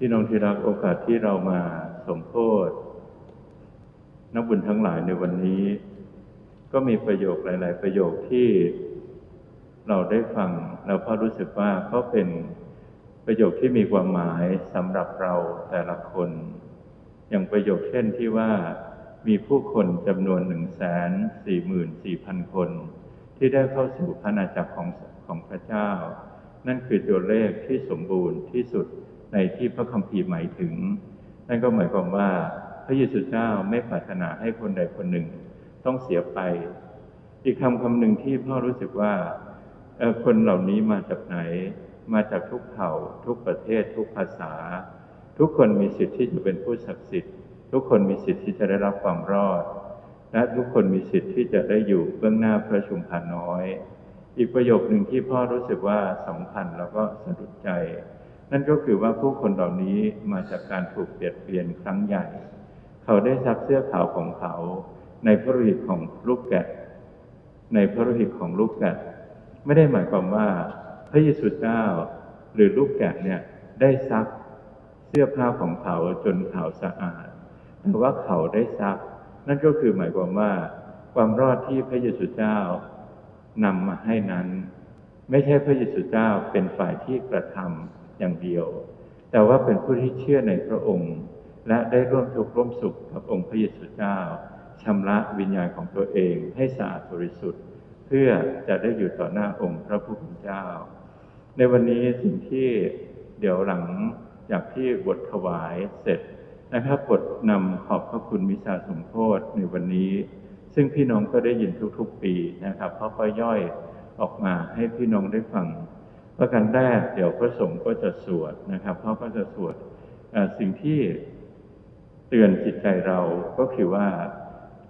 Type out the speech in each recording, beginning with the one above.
พี่น้องที่รักโอกาสที่เรามาสมโพธนักบุญทั้งหลายในวันนี้ ก็มีประโยคหลาย ๆ ประโยคที่เราได้ฟังแล้วก็รู้สึกว่าเขาเป็นประโยคที่มีความหมายสำหรับเราแต่ละคน อย่างประโยคเช่นที่ว่ามีผู้คนจำนวนหนึ่งแสนสี่หมื่นสี่พันคน ที่ได้เข้าสู่พระนาจักรของของพระเจ้า นั่นคือตัวเลขที่สมบูรณ์ที่สุด ในที่พระคัมภีร์หมายถึง นั่นก็หมายความว่าพระเยซูเจ้าไม่ปรารถนาให้คนใดคนหนึ่งต้องเสียไป อีกคำคำหนึ่งที่พ่อรู้สึกว่าคนเหล่านี้มาจากไหน มาจากทุกเผ่า ทุกประเทศ ทุกภาษา ทุกคนมีสิทธิ์ที่จะเป็นผู้ศักดิ์สิทธิ์ ทุกคนมีสิทธิ์ที่จะได้รับความรอด และทุกคนมีสิทธิ์ที่จะได้อยู่เบื้องหน้าพระชุมพานน้อย อีกประโยคหนึ่งที่พ่อรู้สึกว่าสำคัญแล้วก็สะดุดใจ นั่นก็คือว่าผู้คนเหล่านี้มาจากการถูกเปลี่ยนเปลี่ยนครั้งใหญ่ เขาได้ซักเสื้อขาวของเขา ในพระโลหิตของลูกแกะ ในพระโลหิตของลูกแกะ ไม่ได้หมายความว่า พระเยซูเจ้าหรือลูกแกะเนี่ยได้ซักเสื้อผ้าของเขาจนขาวสะอาดแต่ว่าเขาได้ซัก นั่นก็คือหมายความว่า ความรอดที่พระเยซูเจ้านำมาให้นั้น ไม่ใช่พระเยซูเจ้าเป็นฝ่ายที่กระทำ อย่างเดียว แต่ว่าเป็นผู้ที่เชื่อในพระองค์ และได้ร่วมทุกข์ร่วมสุขกับองค์พระเยซูเจ้าชำระวิญญาณของตัวเองให้สะอาดบริสุทธิ์ เพื่อจะได้อยู่ต่อหน้าองค์พระผู้เป็นเจ้า ในวันนี้สิ่งที่เดี๋ยวหลังจากที่บทถวายเสร็จนะครับบทนำขอบพระคุณมิสาสมโพธในวันนี้ ซึ่งพี่น้องก็ได้ยินทุกๆปีนะครับ เพราะก็ย่อยออกมาให้พี่น้องได้ฟัง ประการแรกเดี๋ยวพระสงฆ์ก็จะสวดนะครับเขาก็จะสวดสิ่งที่เตือนจิตใจเราก็คือว่า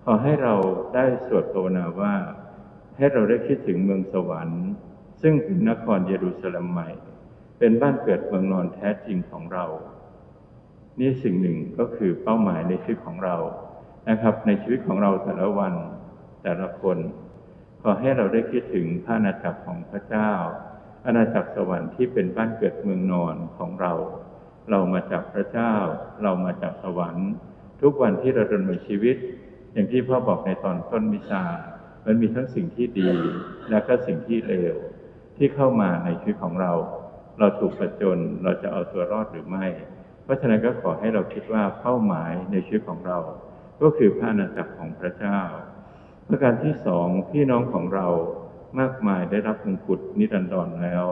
ขอให้เราได้สวดภาวนาว่า ให้เราได้คิดถึงเมืองสวรรค์ ซึ่งเป็นนครเยรูซาเล็มใหม่ เป็นบ้านเกิดเมืองนอนแท้จริงของเรา นี่สิ่งหนึ่งก็คือเป้าหมายในชีวิตของเรานะครับ ในชีวิตของเราแต่ละวันแต่ละคน ขอให้เราได้คิดถึงพระอาณาจักรของพระเจ้า อาณาจักรสวรรค์ที่เป็นบ้านเกิดเมืองนอนของเรา เรามาจากพระเจ้า เรามาจากสวรรค์ ทุกวันที่เราดำเนินชีวิต อย่างที่พ่อบอกในตอนต้นมิชา มันมีทั้งสิ่งที่ดี และก็สิ่งที่เลวที่เข้ามาในชีวิตของเรา เราถูกประจนเราจะเอาตัวรอดหรือไม่ เพราะฉะนั้นก็ขอให้เราคิดว่าเป้าหมายในชีวิตของเรา ก็คือพระอาณาจักรของพระเจ้า ประการที่สองพี่น้องของเรา มากมายได้รับมงกุฎนิรันดรแล้ว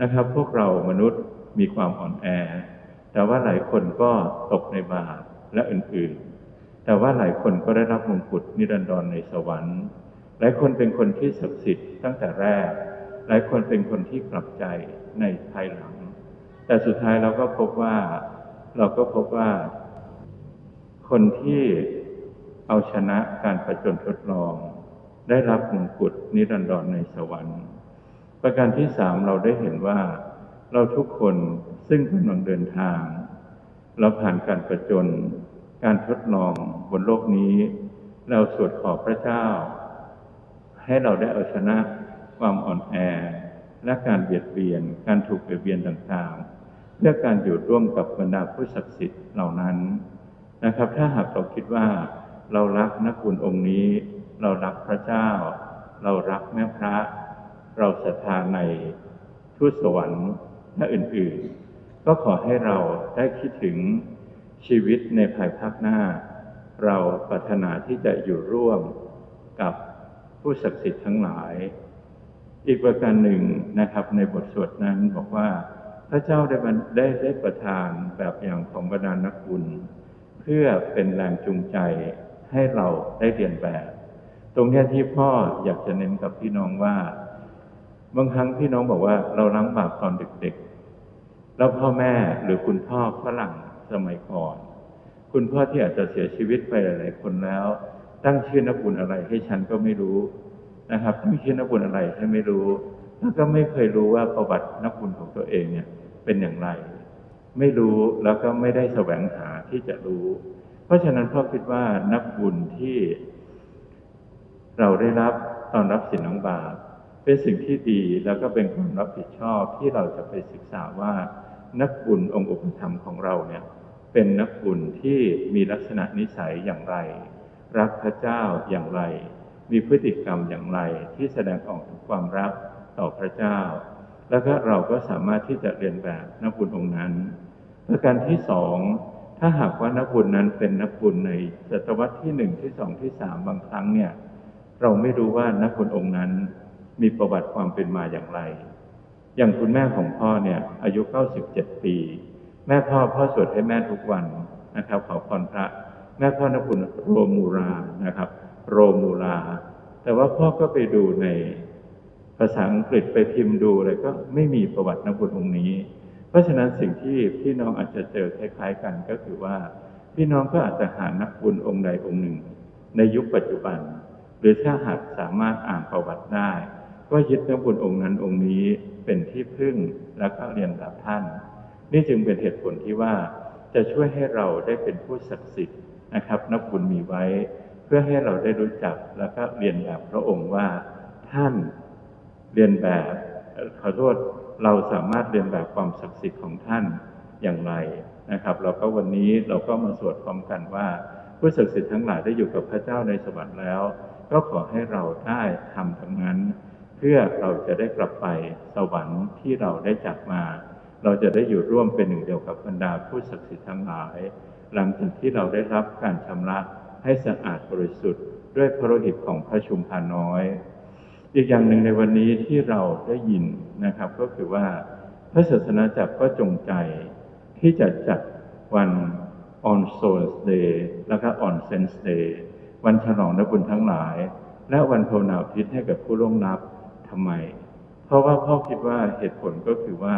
นะครับ พวกเรามนุษย์มีความอ่อนแอ แต่ว่าหลายคนก็ตกในบาปและอื่นๆ แต่ว่าหลายคนก็ได้รับมงกุฎนิรันดรในสวรรค์ หลายคนเป็นคนที่ศักดิ์สิทธิ์ตั้งแต่แรก หลายคนเป็นคนที่กลับใจในภายหลัง แต่สุดท้ายเราก็พบว่าเราก็พบว่า คนที่เอาชนะการประจนทดลอง ได้รับมงกุฎนิรันดรในสวรรค์ ประการที่สามเราได้เห็นว่า เราทุกคนซึ่งกำลังเดินทาง เราผ่านการประจน การทดลองบนโลกนี้ เราสวดขอพระเจ้า ให้เราได้เอาชนะความอ่อนแอ และการเบียดเบียน การถูกเบียดเบียนต่างๆ เพื่อการอยู่ร่วมกับบรรดาผู้ศักดิ์สิทธิ์เหล่านั้นนะครับ ถ้าหากเราคิดว่าเรารักนักบุญองค์นี้ เรารักพระเจ้า เรารักแม่พระ เราศรัทธาในทูตสวรรค์และอื่นๆ ก็ขอให้เราได้คิดถึงชีวิตในภายภาคหน้า เราปรารถนาที่จะอยู่ร่วมกับผู้ศักดิ์สิทธิ์ทั้งหลาย อีกประการหนึ่งนะครับในบทสวดนั้นบอกว่าพระเจ้าได้ได้ได้ประทานแบบอย่างของบรรดานักบุญ เพื่อเป็นแรงจูงใจให้เราได้เรียนแบบ ตรงนี้ที่พ่ออยากจะเน้นกับพี่น้องว่า บางครั้งพี่น้องบอกว่าเราล้างบาปตอนเด็กๆ แล้วพ่อแม่หรือคุณพ่อฝรั่งสมัยก่อน คุณพ่อที่อาจจะเสียชีวิตไปหลายๆ คนแล้ว ตั้งชื่อนักบุญอะไรให้ฉันก็ไม่รู้นะครับตั้งชื่อนักบุญอะไรให้ไม่รู้ แล้วก็ไม่เคยรู้ว่าประวัตินักบุญของตัวเองเนี่ยเป็นอย่างไร ไม่รู้แล้วก็ไม่ได้แสวงหาที่จะรู้ เพราะฉะนั้นพ่อคิดว่านักบุญที่ เราได้รับตอนรับสินน้องบาปเป็นสิ่งที่ดีแล้วก็เป็นความรับผิดชอบที่เราจะไปศึกษาว่า นักบุญองค์อุปถัมของเราเนี่ยเป็นนักบุญที่มีลักษณะนิสัยอย่างไร รักพระเจ้าอย่างไร มีพฤติกรรมอย่างไรที่แสดงออกถึงความรักต่อพระเจ้า แล้วก็เราก็สามารถที่จะเรียนแบบนักบุญองค์นั้นประการที่สองถ้าหากว่านักบุญนั้นเป็นนักบุญในศตวรรษที่หนึ่งที่สองที่สามบางครั้งเนี่ย เราไม่รู้ว่านักบุญองค์นั้นมีประวัติความเป็นมาอย่างไร อย่างคุณแม่ของพ่อเนี่ย อายุ 97 ปี แม่พ่อพ่อสวดให้แม่ทุกวันนะครับขอพรพระ แม่พ่อนักบุญโรมูรานะครับ โรมูรา แต่ว่าพ่อก็ไปดูในภาษาอังกฤษไปพิมพ์ดูอะไรก็ไม่มีประวัตินักบุญองค์นี้ เพราะฉะนั้นสิ่งที่พี่น้องอาจจะเจอคล้าย ๆ กันก็คือว่า พี่น้องก็อาจจะหานักบุญองค์ใดองค์หนึ่ง ในยุคปัจจุบัน รือถ้าหากสามารถอ่านประวัติได้ ก็ยึดนักบุญองค์นั้นองค์นี้เป็นที่พึ่งแล้วก็เรียนแบบท่าน นี่จึงเป็นเหตุผลที่ว่าจะช่วยให้เราได้เป็นผู้ศักดิ์สิทธิ์นะครับ นักบุญมีไว้ เพื่อให้เราได้รู้จักแล้วก็เรียนแบบพระองค์ว่า ท่านเรียนแบบขอโทษเราสามารถเรียนแบบความศักดิ์สิทธิ์ของท่านอย่างไรนะครับเราก็วันนี้เราก็มาสวดพร้อมกันว่า ผู้ศักดิ์สิทธิ์ทั้งหลายได้อยู่กับพระเจ้าในสวรรค์แล้ว ก็ขอให้เราได้ทำทั้งนั้น เพื่อเราจะได้กลับไปสวรรค์ที่เราได้จากมา เราจะได้อยู่ร่วมเป็นหนึ่งเดียวกับบรรดาผู้ศักดิ์สิทธิ์ทั้งหลาย หลังจากที่เราได้รับการชำระให้สะอาดบริสุทธิ์ ด้วยพระโลหิตของพระชุมพาน้อย อีกอย่างหนึ่งในวันนี้ที่เราได้ยินนะครับ ก็คือว่าพระศาสนาจักรก็จงใจที่จะจัดวัน on Souls Day แล้วก็ on Sense Day วันฉลองนบุญทั้งหลาย และวันภาวนาอุทิศให้กับผู้ล่วงลับทำไม เพราะว่าพ่อคิดว่าเหตุผลก็คือว่า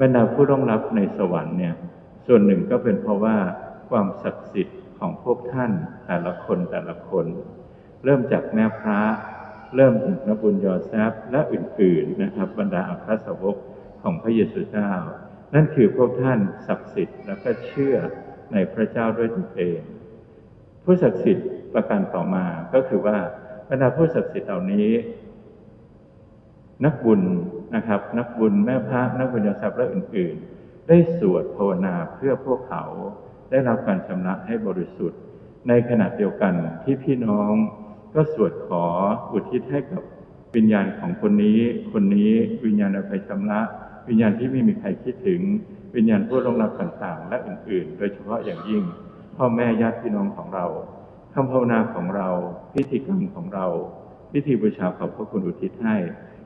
บรรดาผู้ร่วงรับในสวรรค์เนี่ย ส่วนหนึ่งก็เป็นเพราะว่าความศักดิ์สิทธิ์ของพวกท่านแต่ละคนแต่ละคน เริ่มจากแม่พระเริ่มจากนบุญยอแซฟและอื่นๆนะครับ บรรดาอัครสาวกของพระเยซูเจ้า นั่นคือพวกท่านศักดิ์สิทธิ์แล้วก็เชื่อในพระเจ้าด้วยตนเอง ผู้ศักดิ์สิทธิ์ประการต่อมาก็คือว่าบรรดาผู้ศักดิ์สิทธิ์เหล่านี้ นักบุญนะครับ นักบุญแม่พระนักบุญยาทรัพย์และอื่นๆ ได้สวดภาวนาเพื่อพวกเขาได้รับการชำระให้บริสุทธิ์ ในขณะเดียวกันที่พี่น้องก็สวดขออุทิศให้กับวิญญาณของคนนี้ คนนี้วิญญาณอาไปชำระวิญญาณที่ไม่มีใครคิดถึง วิญญาณผู้ลงรับต่างๆ และอื่นๆ โดยเฉพาะอย่างยิ่ง พ่อแม่ญาติพี่น้องของเราคำภาวนาของเรา พิธีกรรมของเรา พิธีบูชาขอบพระคุณอุทิศให้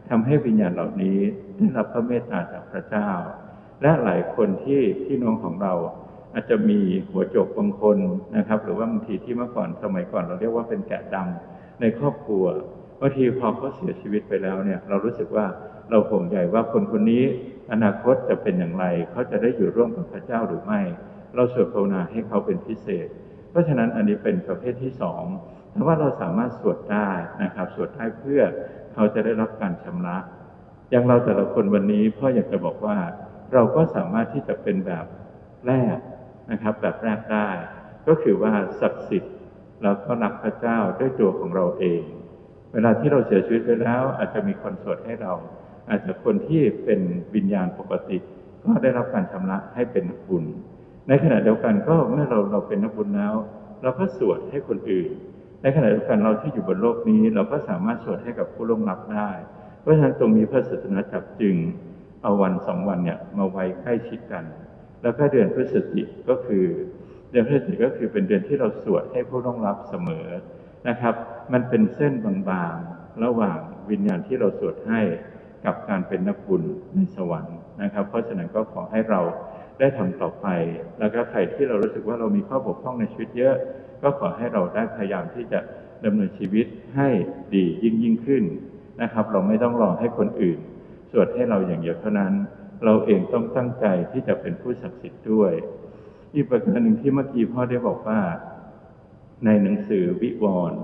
ทำให้วิญญาณเหล่านี้ได้รับพระเมตตาจากพระเจ้า และหลายคนที่พี่น้องของเราอาจจะมีหัวโจกบางคนนะครับ หรือว่าบางทีที่เมื่อก่อนสมัยก่อนเราเรียกว่าเป็นแกะดำในครอบครัวบางทีพอเขาเสียชีวิตไปแล้วเนี่ย เรารู้สึกว่าเราห่วงใยว่าคนคนนี้อนาคตจะเป็นอย่างไร เขาจะได้อยู่ร่วมกับพระเจ้าหรือไม่ เราสวดภาวนาให้เขาเป็นพิเศษ เพราะฉะนั้นอันนี้เป็นประเภทที่สองแต่ว่าเราสามารถสวดได้นะครับ สวดได้เพื่อเขาจะได้รับการชำระ อย่างเราแต่ละคนวันนี้พ่ออยากจะบอกว่า เราก็สามารถที่จะเป็นแบบแรกนะครับ แบบแรกได้ ก็คือว่าศักดิ์สิทธิ์แล้วก็รักพระเจ้าด้วยตัวของเราเอง เวลาที่เราเสียชีวิตไปแล้ว อาจจะมีคนสวดให้เรา อาจจะคนที่เป็นวิญญาณปกติ ก็ได้รับการชำระให้เป็นบุญ ในขณะเดียวกันก็เมื่อเราเราเป็นนักบุญแล้ว เราก็สวดให้คนอื่น ในขณะเดียวกันเราที่อยู่บนโลกนี้ เราก็สามารถสวดให้กับผู้ล่วงลับได้ เพราะฉะนั้นตรงนี้พระศาสนาจักรจึงเอาวันสองวันเนี่ยมาไว้ใกล้ชิดกัน แล้วก็เดือนพฤศจิกก็คือเดือนพฤศจิกก็คือเป็นเดือนที่เราสวดให้ผู้ล่วงลับเสมอนะครับ มันเป็นเส้นบางๆระหว่างวิญญาณที่เราสวดให้กับการเป็นนักบุญในสวรรค์นะครับ เพราะฉะนั้นก็ขอให้เรา ได้ทำต่อไป แล้วก็ใครที่เรารู้สึกว่าเรามีข้อบกพร่องในชีวิตเยอะ ก็ขอให้เราได้พยายามที่จะดำเนินชีวิตให้ดียิ่งยิ่งขึ้นนะครับ เราไม่ต้องรอให้คนอื่น สวดให้เราอย่างเดียวเท่านั้น เราเองต้องตั้งใจที่จะเป็นผู้ศักดิ์สิทธิ์ด้วยอีกประการหนึ่งที่เมื่อกี้พ่อได้บอกว่า ในหนังสือวิวรณ์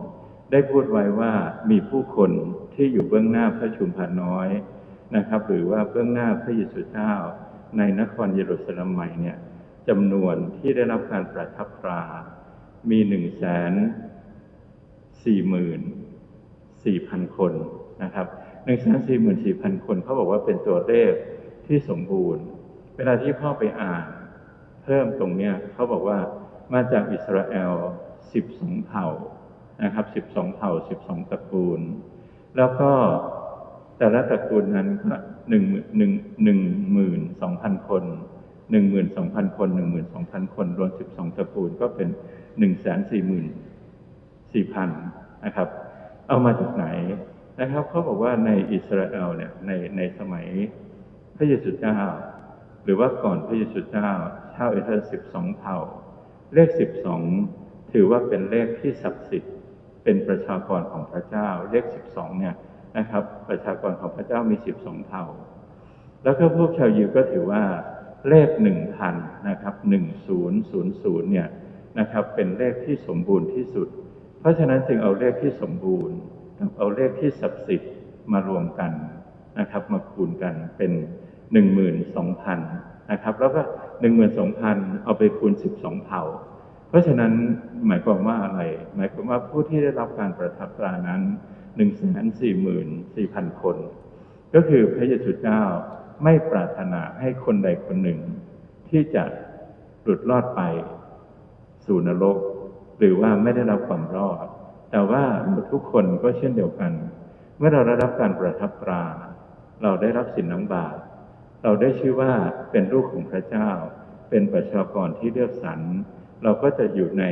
ได้พูดไว้ว่ามีผู้คนที่อยู่เบื้องหน้าพระชุมพานน้อยนะครับ หรือว่าเบื้องหน้าพระเยซูเจ้า ในนครเยรูซาเล็มใหม่เนี่ยจำนวนที่ได้รับการประทับตรา มีหนึ่งแสนสี่หมื่นสี่พันคนนะครับหนึ่งแสนสี่หมื่นสี่พันคนเขาบอกว่าเป็นตัวเลขที่สมบูรณ์ เวลาที่พ่อไปอ่าน เพิ่มตรงเนี้ยเขาบอกว่ามาจากอิสราเอลสิบสองเผ่านะครับสิบสองเผ่าสิบสองตระกูล แล้วก็ แต่ละตระกูลนั้นก็หนึ่งหนึ่งหนึ่งหมื่นสองพันคนหนึ่งหมื่นสองพันคนหนึ่งหมื่นสองพันคน รวมสิบสองตระกูลก็เป็นหนึ่งแสนสี่หมื่นสี่พันนะครับ เอามาจากไหนนะครับเขาบอกว่าในอิสราเอลเนี่ยในในสมัยพระเยซูเจ้า หรือว่าก่อนพระเยซูเจ้าชาวอิสราเอลสิบสองเผ่า เลขสิบสองถือว่าเป็นเลขที่ศักดิ์สิทธิ์เป็นประชากรของพระเจ้า เลขสิบสองเนี่ย นะครับ ประชากรของพระเจ้ามีสิบสองเผ่า แล้วก็พวกชาวยิวก็ถือว่าเลขหนึ่งพันนะครับหนึ่งศูนย์ศูนย์ศูนย์เนี่ยนะครับเป็นเลขที่สมบูรณ์ที่สุด เพราะฉะนั้นจึงเอาเลขที่สมบูรณ์กับเอาเลขที่ศักดิ์สิทธิ์มารวมกันนะครับ มาคูณกันเป็นหนึ่งหมื่นสองพันนะครับ แล้วก็หนึ่งหมื่นสองพันเอาไปคูณสิบสองเผ่า เพราะฉะนั้นหมายความว่าอะไร หมายความว่าผู้ที่ได้รับการประทับตรานั้น หนึ่งแสนสี่หมื่นสี่พันคน ก็คือพระเยซูเจ้าไม่ปรารถนาให้คนใดคนหนึ่ง ที่จะหลุดรอดไปสู่นรก หรือว่าไม่ได้รับความรอด แต่ว่าทุกคนก็เช่นเดียวกัน เมื่อเราได้รับการประทับตรา เราได้รับสินน้ำบาปเราได้ชื่อว่าเป็นลูกของพระเจ้า เป็นประชากรที่เลือกสรรเราก็จะอยู่ใน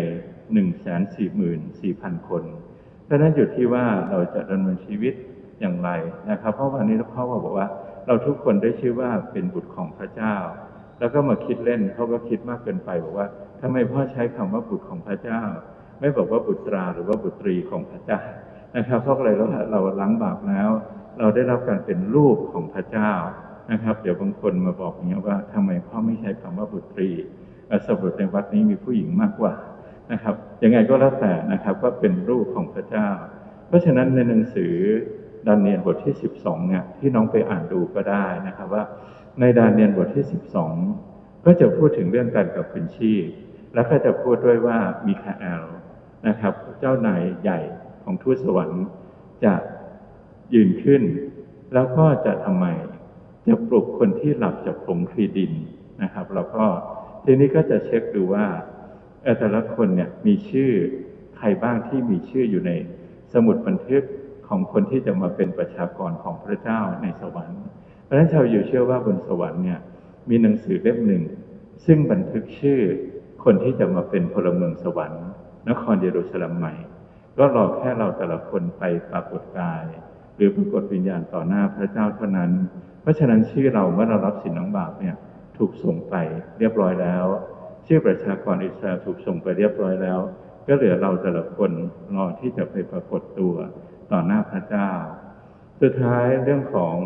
หนึ่งแสนสี่หมื่นสี่พันคนะฉะนั้นอยู่ที่ว่าเราจะดำเนินชีวิตอย่างไรนะครับ เพราะวันนี้หลวงพ่อบอกว่า เราทุกคนได้ชื่อว่าเป็นบุตรของพระเจ้า แล้วก็มาคิดเล่นเขาก็คิดมากเกินไปบอกว่าทำไมพ่อใช้คำว่าบุตรของพระเจ้า ไม่บอกว่าบุตราหรือว่าบุตรีของพระเจ้านะครับเพราะอะไรเราเราล้างบาปแล้ว เราได้รับการเป็นลูกของพระเจ้านะครับ เดี๋ยวบางคนมาบอกอย่างเงี้ว่าทำไมพ่อไม่ใช้คำว่าบุตรีสรุปในวัดนี้มีผู้หญิงมากกว่า นะครับยังไงก็แล้วแต่นะครับก็เป็นลูกของพระเจ้า เพราะฉะนั้นในหนังสือดานเนียนบทที่ 12เนี่ยที่น้องไปอ่านดูก็ได้นะครับว่าในดานเนียนบทที่ 12 ก็จะพูดถึงเรื่องการกับเป็นชีพ แล้วก็จะพูดด้วยว่ามีคาเอลนะครับ เจ้านายใหญ่ของทูตสวรรค์จะยืนขึ้น แล้วก็จะทำไมจะปลุกคนที่หลับจากผงคลีดินนะครับ แล้วก็ทีนี้ก็จะเช็คดูว่า แต่ละคนเนี่ยมีชื่อใครบ้างที่มีชื่ออยู่ในสมุดบันทึกของคนที่จะมาเป็นประชากรของพระเจ้าในสวรรค์ เพราะฉะนั้นชาวยิวเชื่อว่าบนสวรรค์เนี่ยมีหนังสือเล่มหนึ่ง ซึ่งบันทึกชื่อคนที่จะมาเป็นพลเมืองสวรรค์ นครเยรูซาเล็มใหม่ ก็รอแค่เราแต่ละคนไปปรากฏกาย หรือปรากฏวิญญาณต่อหน้าพระเจ้าเท่านั้น เพราะฉะนั้นชื่อเราเมื่อเรารับสินน้องบาปเนี่ยถูกส่งไปเรียบร้อยแล้ว ชื่อประชากรอิสราเอลถูกส่งไปเรียบร้อยแล้ว ก็เหลือเราแต่ละคนรอที่จะไปปรากฏตัวต่อหน้าพระเจ้า สุดท้ายเรื่องของ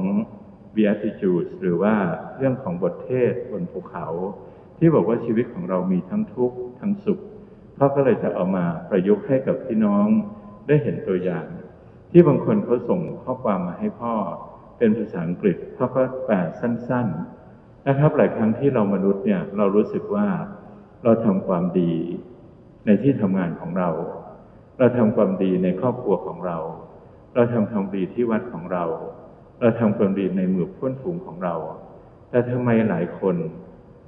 beatitudes หรือว่าเรื่องของบทเทศบนภูเขา ที่บอกว่าชีวิตของเรามีทั้งทุกข์ทั้งสุขพ่อก็เลยจะเอามาประยุกต์ให้กับพี่น้องได้เห็นตัวอย่าง ที่บางคนเขาส่งข้อความมาให้พ่อ เป็นภาษาอังกฤษพ่อก็แปลสั้น ๆ นะครับหลายครั้งที่เรามนุษย์เนี่ยเรารู้สึกว่า เราทำความดีในที่ทำงานของเรา เราทำความดีในครอบครัวของเรา เราทำความดีที่วัดของเรา เราทำความดีในหมู่เพื่อนฝูงของเรา แต่ทำไมหลายคน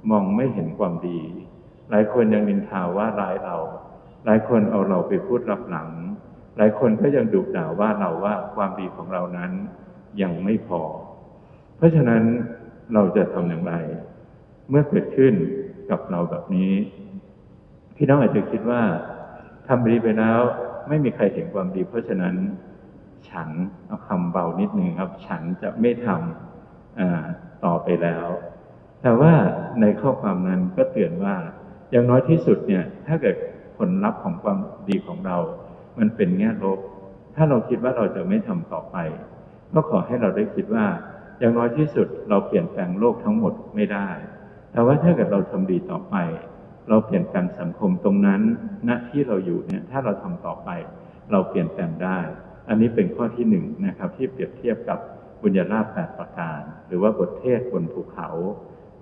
มองไม่เห็นความดี หลายคนยังนินทาว่าร้ายเรา หลายคนเอาเราไปพูดรับหลัง หลายคนก็ยังดุด่าว่าเราว่าความดีของเรานั้นยังไม่พอ เพราะฉะนั้นเราจะทำอย่างไร เมื่อเกิดขึ้น กับเราแบบนี้พี่น้องอาจจะคิดว่าทำดีไปแล้ว ไม่มีใครเห็นความดี เพราะฉะนั้น ฉันเอาคำเบานิดนึงครับ ฉันจะไม่ทำต่อไปแล้ว แต่ว่าในข้อความนั้นก็เตือนว่า อย่างน้อยที่สุดเนี่ย ถ้าเกิดผลลัพธ์ของความดีของเรา มันเป็นแง่ลบ ถ้าเราคิดว่าเราจะไม่ทำต่อไป ก็ขอให้เราได้คิดว่า อย่างน้อยที่สุดเราเปลี่ยนแปลงโลกทั้งหมดไม่ได้ แต่ว่าถ้าเกิดเราทำดีต่อไป เราเปลี่ยนแปลงสังคมตรงนั้นณที่เราอยู่เนี่ยถ้าเราทำต่อไป เราเปลี่ยนแปลงได้ อันนี้เป็นข้อที่หนึ่งนะครับ ที่เปรียบเทียบกับบุญญาลาภแปดประการ หรือว่าบทเทศบนภูเขา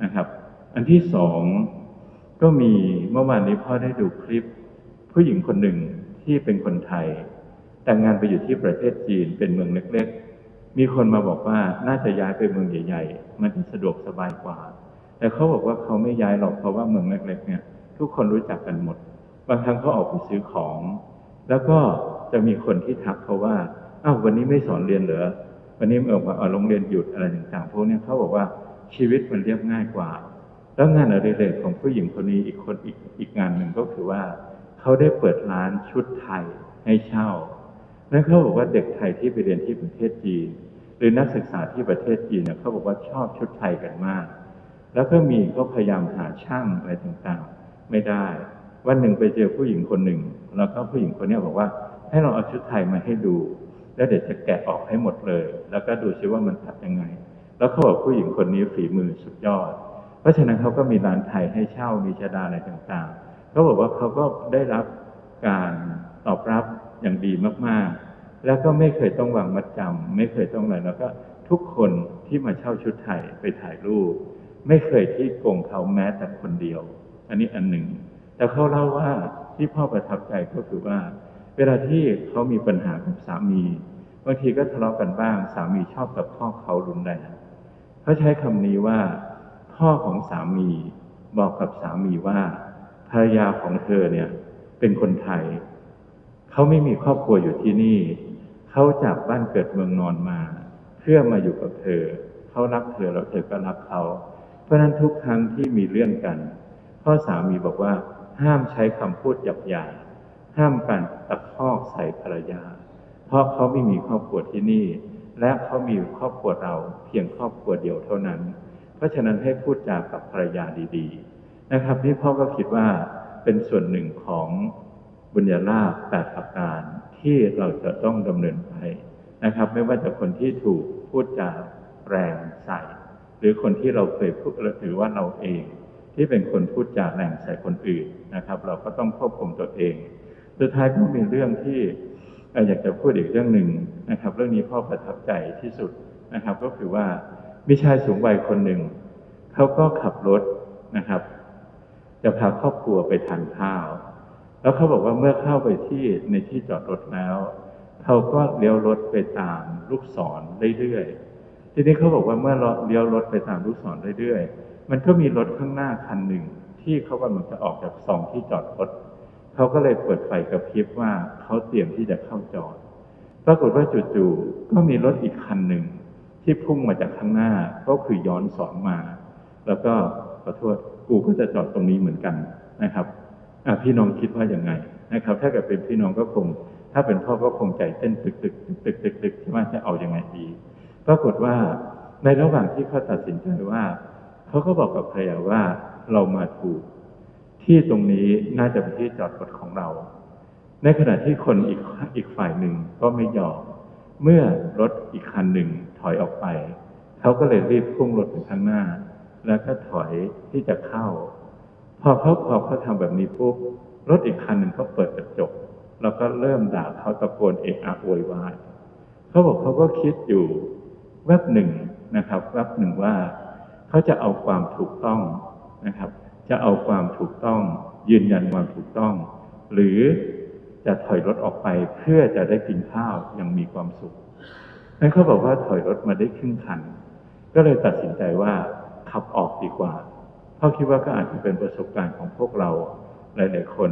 นะครับ อันที่สองก็มีเมื่อวานนี้พ่อได้ดูคลิป ผู้หญิงคนหนึ่งที่เป็นคนไทย แต่งงานไปอยู่ที่ประเทศจีนเป็นเมืองเล็กๆมีคนมาบอกว่าน่าจะย้ายไปเมืองใหญ่ ๆ มันจะสะดวกสบายกว่า แต่เขาบอกว่าเขาไม่ย้ายหรอกเพราะว่าเมืองเล็กๆเนี่ย ทุกคนรู้จักกันหมด บางครั้งเขาออกไปซื้อของ แล้วก็จะมีคนที่ทักเขาว่าอ้าววันนี้ไม่สอนเรียนเหรอวันนี้เออว่าเออโรงเรียนหยุดอะไรต่างๆพวกนี้เขาบอกว่าชีวิตมันเรียบง่ายกว่า แล้วงานอดิเรกของผู้หญิงคนนี้อีกคนอีกอีกงานหนึ่งก็คือว่าเขาได้เปิดร้านชุดไทยให้เช่านั่นเขาบอกว่าเด็กไทยที่ไปเรียนที่ประเทศจีน หรือนักศึกษาที่ประเทศจีนเนี่ยเขาบอกว่าชอบชุดไทยกันมาก แล้วก็มีก็พยายามหาช่างอะไรต่างๆ ไม่ได้ วันหนึ่งไปเจอผู้หญิงคนหนึ่ง แล้วก็ผู้หญิงคนนี้บอกว่า ให้เราเอาชุดไทยมาให้ดู แล้วเดี๋ยวจะแกะออกให้หมดเลย แล้วก็ดูซิว่ามันตัดยังไง แล้วเขาบอกผู้หญิงคนนี้ฝีมือสุดยอด เพราะฉะนั้นเขาก็มีร้านไทยให้เช่ามีชดาอะไรต่างๆเขาบอกว่าเขาก็ได้รับการตอบรับอย่างดีมากๆ แล้วก็ไม่เคยต้องวางมัดจำไม่เคยต้องอะไรแล้วก็ทุกคนที่มาเช่าชุดไทยไปถ่ายรูป ไม่เคยที่โกงเขาแม้แต่คนเดียว อันนี้อันหนึ่ง แต่เขาเล่าว่าที่พ่อประทับใจก็คือว่า เวลาที่เขามีปัญหากับสามี บางทีก็ทะเลาะกันบ้าง สามีชอบกับพ่อเขารุนแรงเขาใช้คำนี้ว่า พ่อของสามีบอกกับสามีว่าภรรยาของเธอเนี่ยเป็นคนไทย เขาไม่มีครอบครัวอยู่ที่นี่ เขาจากบ้านเกิดเมืองนอนมา เพื่อมาอยู่กับเธอ เขารักเธอแล้วเธอก็รักเขา ราะนั้นทุกครั้งที่มีเรื่องกันพ่อสามีบอกว่า ห้ามใช้คำพูดหยาบหยาห้ามการตะคอกใส่ภรรยา เพราะเขาไม่มีครอบครัวที่นี่ และเขามีครอบครัวเราเพียงครอบครัวเดียวเท่านั้น เพราะฉะนั้นให้พูดจากับภรรยาดีๆ นะครับนี่พ่อก็คิดว่าเป็นส่วนหนึ่งของบุญญาลาภแปดประการที่เราจะต้องดำเนินไปนะครับ ไม่ว่าจะคนที่ถูกพูดจาแรงใส่ หรือคนที่เราเคยพูดหรือว่าเราเอง ที่เป็นคนพูดจาแรงใส่คนอื่นนะครับ เราก็ต้องควบคุมตัวเอง สุดท้ายก็มีเรื่องที่เอ่ออยากจะพูดอีกเรื่องหนึ่งนะครับ เรื่องนี้พ่อประทับใจที่สุดนะครับ ก็คือว่ามีชายสูงวัยคนหนึ่งเขาก็ขับรถนะครับ จะพาครอบครัวไปทานข้าว แล้วเขาบอกว่าเมื่อเข้าไปที่ในที่จอดรถแล้วเขาก็เลี้ยวรถไปตามลูกศรเรื่อยๆ ทีนี้เขาบอกว่าเมื่อเราเลี้ยวรถไปตามลูกศรเรื่อยๆ มันก็มีรถข้างหน้าคันหนึ่งที่เขากำลังจะออกจากซองที่จอดรถเขาก็เลยเปิดไฟกระพริบว่าเขาเตรียมที่จะเข้าจอด ปรากฏว่าจู่ๆก็มีรถอีกคันหนึ่งที่พุ่งมาจากข้างหน้าก็คือย้อนสอนมา แล้วก็ขอโทษกูก็จะจอดตรงนี้เหมือนกันนะครับพี่น้องคิดว่าอยังไงนะครับ ถ้าเกิดเป็นพี่น้องก็คง ถ้าเป็นพ่อก็คงใจเต้นตึกตึกตึกตึกตึกใช่ไหมจะเอายังไงดี ปรากฏว่าในระหว่างที่เขาตัดสินใจว่า เขาก็บอกกับภรรยาว่าเรามาถูก ที่ตรงนี้น่าจะเป็นที่จอดรถของเรา ในขณะที่คนอีกอีกฝ่ายหนึ่งก็ไม่ยอมเมื่อรถอีกคันหนึ่งถอยออกไป เขาก็เลยรีบพุ่งรถไปข้างหน้า แล้วก็ถอยที่จะเข้า พอเขาพอเขาทำแบบนี้ปุ๊บรถอีกคันหนึ่งก็เปิดกระจกแล้วก็เริ่มด่าเขาตะโกนเอะอะโวยวายเขาบอกเขาก็คิดอยู่ แวบหนึ่งนะครับแวบหนึ่งว่าเขาจะเอาความถูกต้องนะครับ จะเอาความถูกต้อง ยืนยันความถูกต้อง หรือจะถอยรถออกไปเพื่อจะได้กินข้าวยังมีความสุขนั้นเขาบอกว่าถอยรถมาได้ครึ่งคัน ก็เลยตัดสินใจว่าขับออกดีกว่า เพราะคิดว่าก็อาจจะเป็นประสบการณ์ของพวกเราหลาย ๆ คน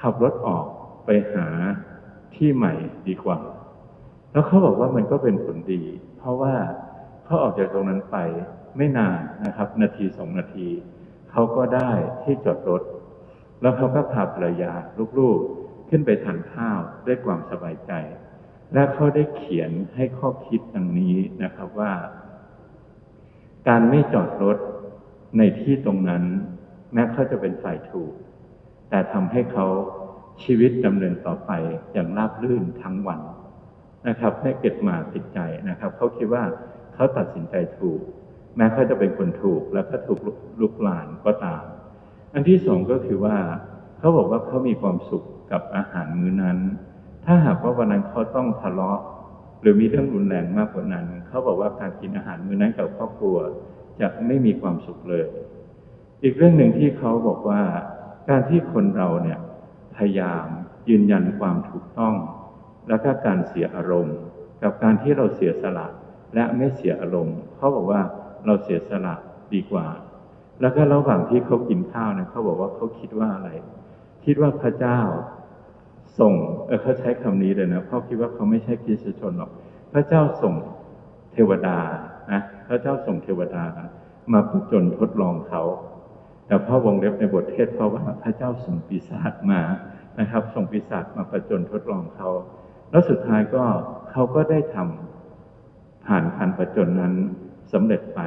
ขับรถออกไปหาที่ใหม่ดีกว่า แล้วเขาบอกว่ามันก็เป็นผลดี เพราะว่าเขาออกจากตรงนั้นไปไม่นานนะครับ นาทีสองนาที เขาก็ได้ที่จอดรถ แล้วเขาก็พาภรรยาลูกๆขึ้นไปทานข้าวด้วยความสบายใจ และเขาได้เขียนให้ข้อคิดดังนี้นะครับว่า การไม่จอดรถในที่ตรงนั้น แม้เขาจะเป็นฝ่ายถูก แต่ทำให้เขาชีวิตดำเนินต่อไปอย่างราบรื่นทั้งวัน นะครับให้เก็บมาติดใจนะครับเขาคิดว่าเขาตัดสินใจถูก แม้เขาจะเป็นคนถูกแล้วก็ถูกลุกลานก็ตาม อันที่สองก็คือว่าเขาบอกว่าเขามีความสุขกับอาหารมื้อนั้น ถ้าหากว่าวันนั้นเขาต้องทะเลาะ หรือมีเรื่องรุนแรงมากกว่านั้นเขาบอกว่าการกินอาหารมื้อนั้นกับครอบครัวจะไม่มีความสุขเลย อีกเรื่องหนึ่งที่เขาบอกว่าการที่คนเราเนี่ยพยายามยืนยันความถูกต้อง แล้วก็การเสียอารมณ์ กับการที่เราเสียสละและไม่เสียอารมณ์เขาบอกว่าเราเสียสละดีกว่า แล้วก็ระหว่างที่เขากินข้าวเนี่ยเขาบอกว่าเขาคิดว่าอะไร คิดว่าพระเจ้าส่งเออเขาใช้คำนี้เลยนะเพราะคิดว่าเขาไม่ใช่คริสชนหรอก พระเจ้าส่งเทวดานะพระเจ้าส่งเทวดามาผจญทดลองเขา แต่พ่อวงเล็บในบทเทศเพราะว่าพระเจ้าส่งปีศาจมานะครับ ส่งปีศาจมาประจนทดลองเขา แล้วสุดท้ายก็เขาก็ได้ทำผ่านการประจนนั้นสำเร็จไป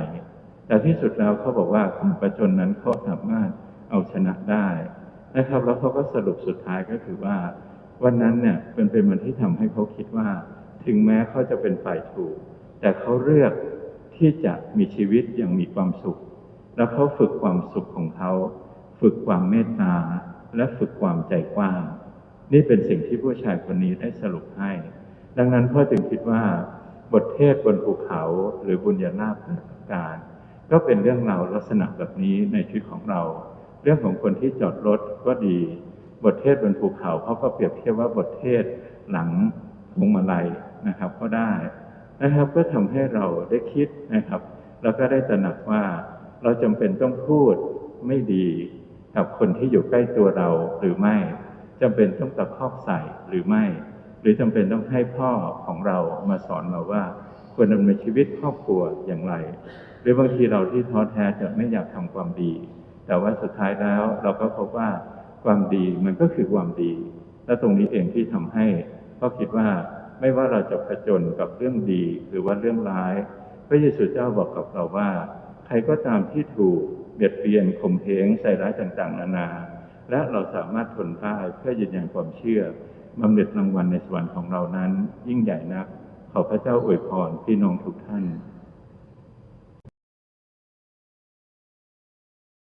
แต่ที่สุดแล้วเขาบอกว่าการประจนนั้นเขาสามารถเอาชนะได้นะครับ แล้วเขาก็สรุปสุดท้ายก็คือว่า วันนั้นเนี่ยเป็นเป็นวันที่ทำให้เขาคิดว่า ถึงแม้เขาจะเป็นฝ่ายถูก แต่เขาเลือกที่จะมีชีวิตอย่างมีความสุข แล้วเขาฝึกความสุขของเขา ฝึกความเมตตาและฝึกความใจกว้าง นี่เป็นสิ่งที่ผู้ชายคนนี้ได้สรุปให้ ดังนั้นพ่อจึงคิดว่าบทเทศบนภูเขาหรือบุญญาณาภการ ก็เป็นเรื่องราวลักษณะแบบนี้ในชีวิตของเรา เรื่องของคนที่จอดรถก็ดี บทเทศบนภูเขาเขาก็เปรียบเทียบว่าบทเทศหลังพวงมาลัยนะครับก็ได้นะครับก็ทำให้เราได้คิดนะครับ แล้วก็ได้ตระหนักว่าเราจำเป็นต้องพูดไม่ดีกับคนที่อยู่ใกล้ตัวเราหรือไม่ จำเป็นต้องตะคอกใส่หรือไม่ หรือจำเป็นต้องให้พ่อของเรามาสอนเราว่าควรดำเนินชีวิตครอบครัวอย่างไร หรือบางทีเราที่ท้อแท้จะไม่อยากทำความดี แต่ว่าสุดท้ายแล้วเราก็พบว่าความดีมันก็คือความดี และตรงนี้เองที่ทำให้ก็คิดว่าไม่ว่าเราจะผจญกับเรื่องดีหรือว่าเรื่องร้าย พระเยซูเจ้าบอกกับเราว่า ใครก็ตามที่ถูกเบียดเบียนข่มเหงใส่ร้ายต่างๆ นานา และเราสามารถทนได้เพื่อยืนยันความเชื่อบำเหน็จรางวัลในสวรรค์ของเรานั้นยิ่งใหญ่นัก ขอพระเจ้าอวยพรพี่น้องทุกท่าน